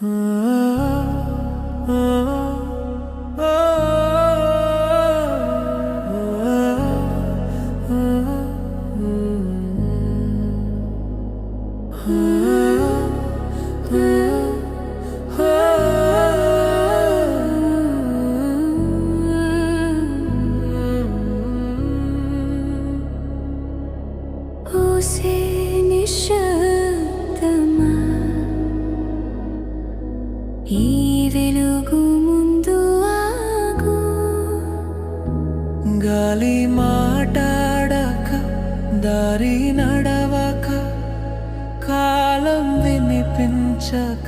Hmm. ఈ వెలుగు ముందు ఆగు. గాలి మాట్లాడక దారి నడవక కాలం వినిపించక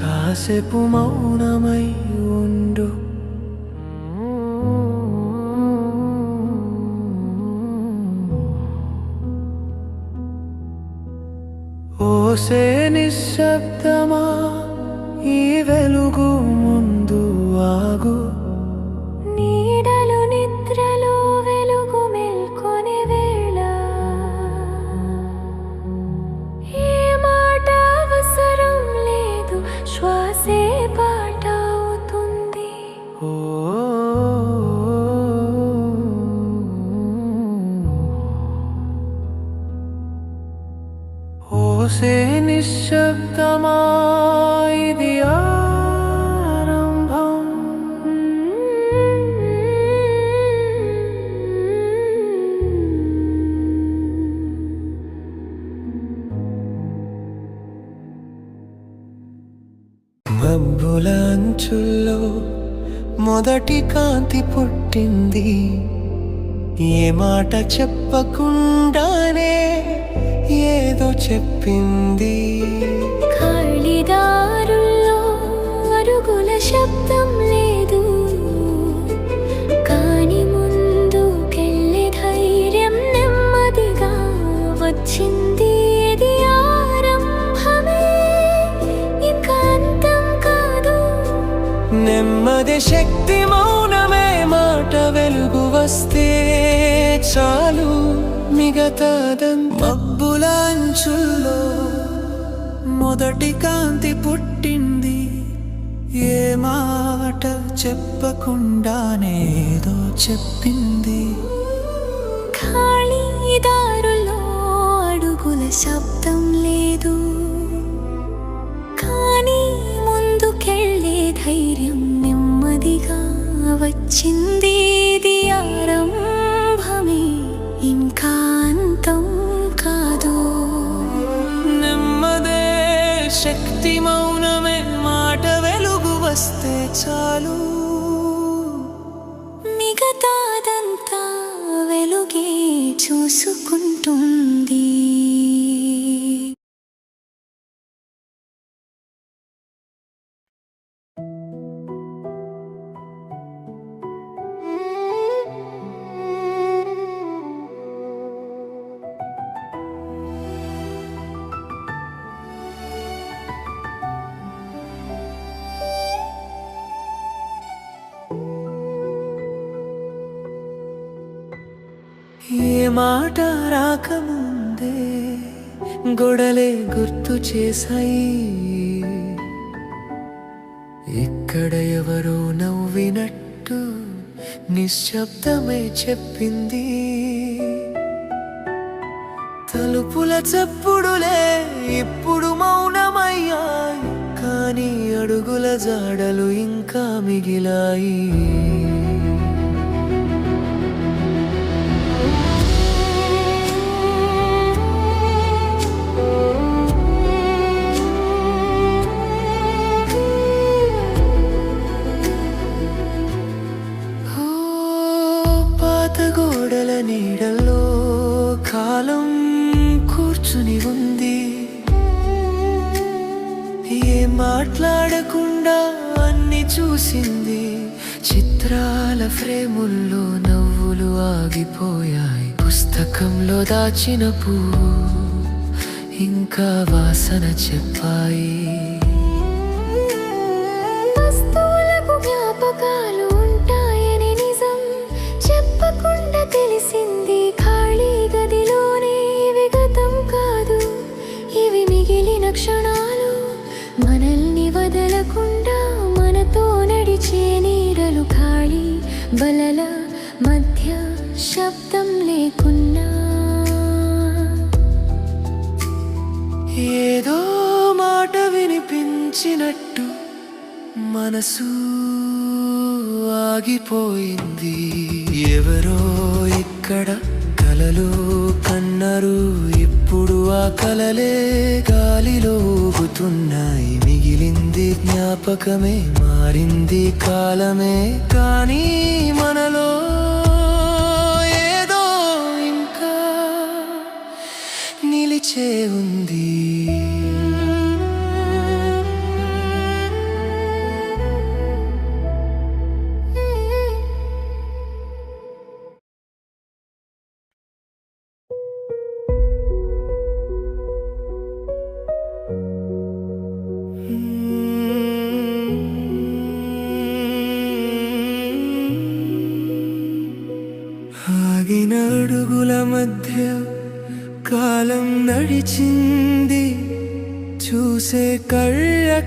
కాసేపు మౌనమై ఉండు. ఓసే నిశ్శబ్దమా ఈ వెలుగు ముందు ఆగు. से निःशब्दमा మొదటి కాంతి పుట్టింది. ఏ మాట చెప్పకుండానే ఏదో చెప్పింది. నెమ్మది శక్తి మౌనమే మాట వెలుగు వస్తే చాలు మిగతాదం మబ్బుల అంచుల్లో మొదటి కాంతి పుట్టింది. ఏ మాట చెప్పకుండానే ఏదో చెప్పింది. ఖాళీదారుల్లో అడుగుల శబ్దం లేదు. ధైర్యం నెమ్మదిగా వచ్చింది ఇది ఆరంభమే. ఇంకా అంతం కాదు. నెమ్మదే శక్తి మౌనమే మాట వెలుగు వస్తే చాలు. మిగతాదంతా వెలుగే చూసుకుంటుంది. ఏ మాట రాకముందే గొడలే గుర్తు చేశాయి. ఇక్కడ ఎవరో నవ్వినట్టు నిశ్శబ్దమే చెప్పింది. తలుపుల చప్పుడులే ఇప్పుడు మౌనమయ్యాయి. కానీ అడుగుల జాడలు ఇంకా మిగిలాయి. పుస్తకంలో పువ్వు ఇంకా వాసన చెప్పాయి. వస్తువులకు జ్ఞాపకాలు ఉంటాయని నిజం చెప్పకుండా తెలిసింది ఖాళీ గదిలోనే ఇవి గతం కాదు. ఇవి మిగిలిన క్షణాలు మనల్ని వదలకుండా మనతో నడిచే నీడలు ఖాళీ బలల మధ్య శబ్దం లేకున్నా ఏదో మాట వినిపించినట్టు మనసు ఆగిపోయింది. ఎవరో ఇక్కడ కలలు కన్నరు ఇప్పుడు ఆ కలలే గాలిలో ఊగుతున్నాయి. మిగిలింది జ్ఞాపకమే మారింది కాలమే. కానీ మనలో నిలిచే ఉంది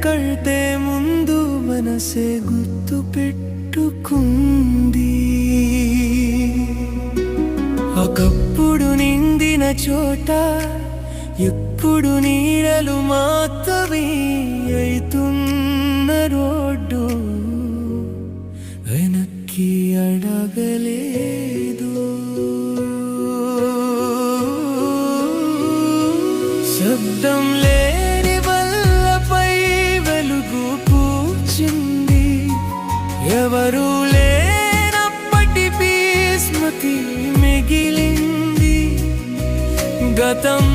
కంటే ముందు మనసే గుర్తు పెట్టుకుంది. ఒకప్పుడు నిండిన చోట ఇప్పుడు నీడలు మాత్రమే అవుతున్న రోడ్డు. వెనక్కి అడగలే గతం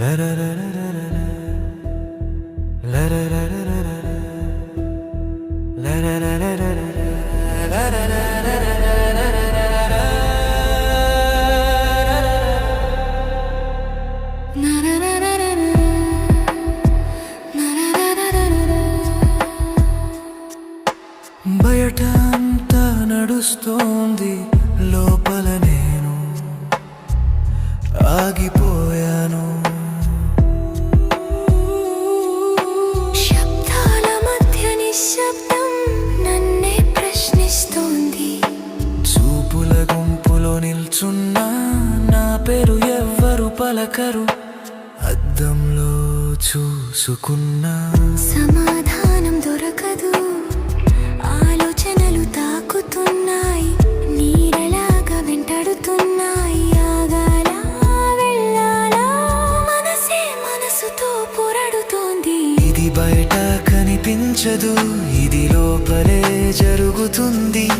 బయట పలకరు. అద్దంలో చూసుకున్నా సమాధానం దొరకదు. ఆలోచనలు తాకుతున్నాయి. నీడలాగా వెంటాడుతున్నాయి. ఆగాలా వెళ్ళాలా. మనసే మనసుతో పోరాడుతోంది. ఇది బయట కనిపించదు. ఇది లోపలే జరుగుతుంది.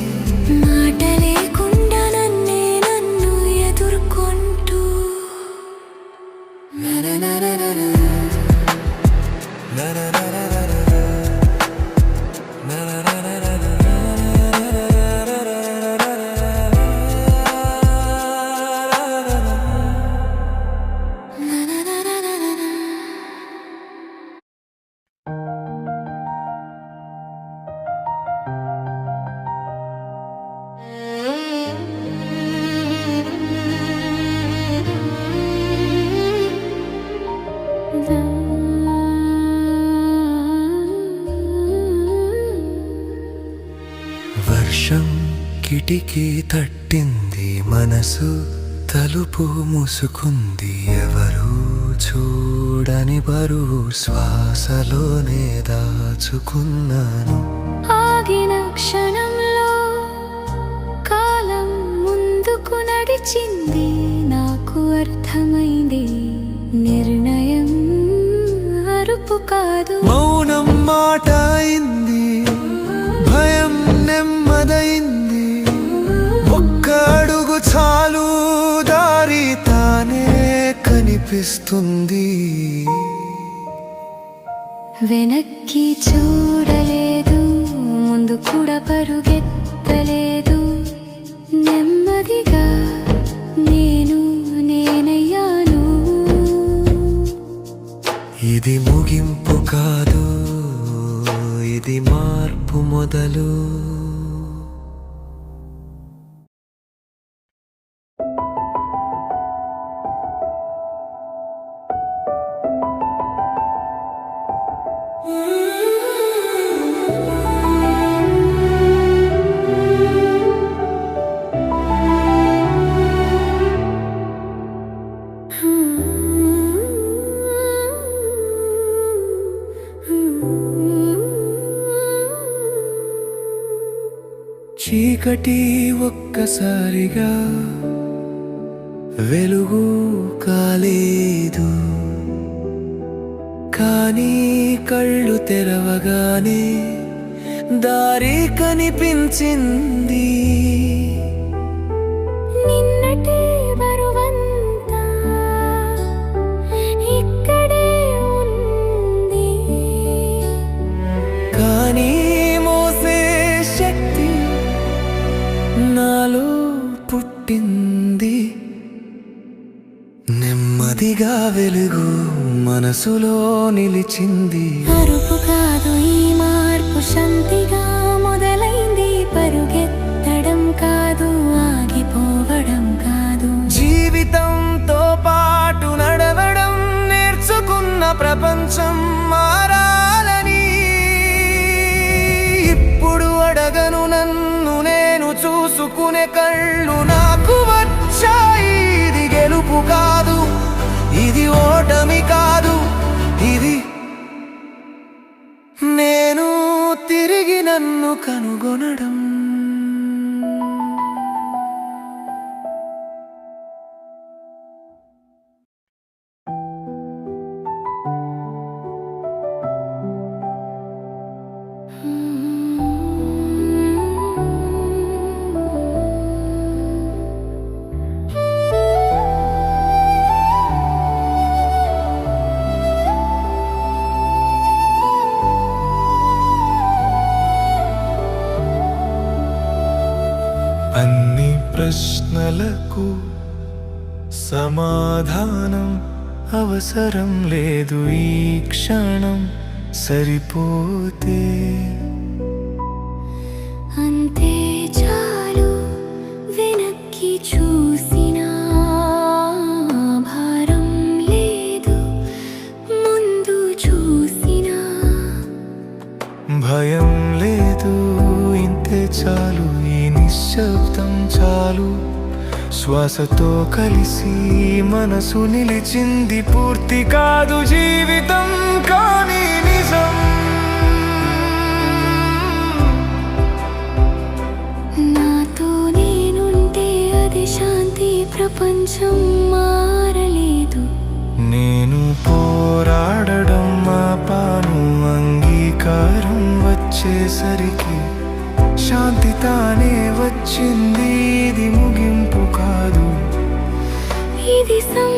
కిటికీ తట్టింది మనసు తలుపు మూసుకుంది ఎవరు చూడని బరువు శ్వాసలోనే దాచుకున్నాను. ఆగిన క్షణంలో కాలం ముందుకు నడిచింది నాకు అర్థమైంది నిర్ణయం అరుపు కాదు. మౌనం మాట అయింది భయం నెమ్మదైంది. కనిపిస్తుంది. వెనక్కి చూడలేదు ముందు కూడా పరుగెత్తలేదు. నెమ్మదిగా నేను నేనయ్యాను. ఇది ముగింపు కాదు ఇది మార్పు మొదలు. చీకటి ఒక్కసారిగా వెలుగు కాలేదు. కానీ కళ్ళు తెరవగానే దారి కనిపించింది. నెమ్మదిగా వెలుగు మనసులో నిలిచింది. అరుపు కాదు ఈ మార్పు శాంతిగా మొదలైంది. పరుగెత్తడం కాదు ఆగిపోవడం కాదు. జీవితంతో పాటు నడవడం నేర్చుకున్న ప్రపంచం మారాలని. ఇప్పుడు అడగను నన్ను నేను చూసుకునే కళ్ళు నాకు వచ్చాయి. ఇది గెలుపుగా కాదు. ఇది నేను తిరిగి నన్ను కనుగొనడం. ప్రశ్నలకు సమాధానం అవసరం లేదు ఈ క్షణం సరిపోతే చాలు. శ్వాసతో కలిసి మనసు నిలిచింది పూర్తి కాదు జీవితం కానీ నిజం. నాతో నేనుంటే అది శాంతి ప్రపంచం మారలేదు. నేను పోరాడడం ఆపాను అంగీకారం వచ్చేసరికి శాంతి తానే వచ్చింది. ఇది ముగింపు కాదు. ఇది సం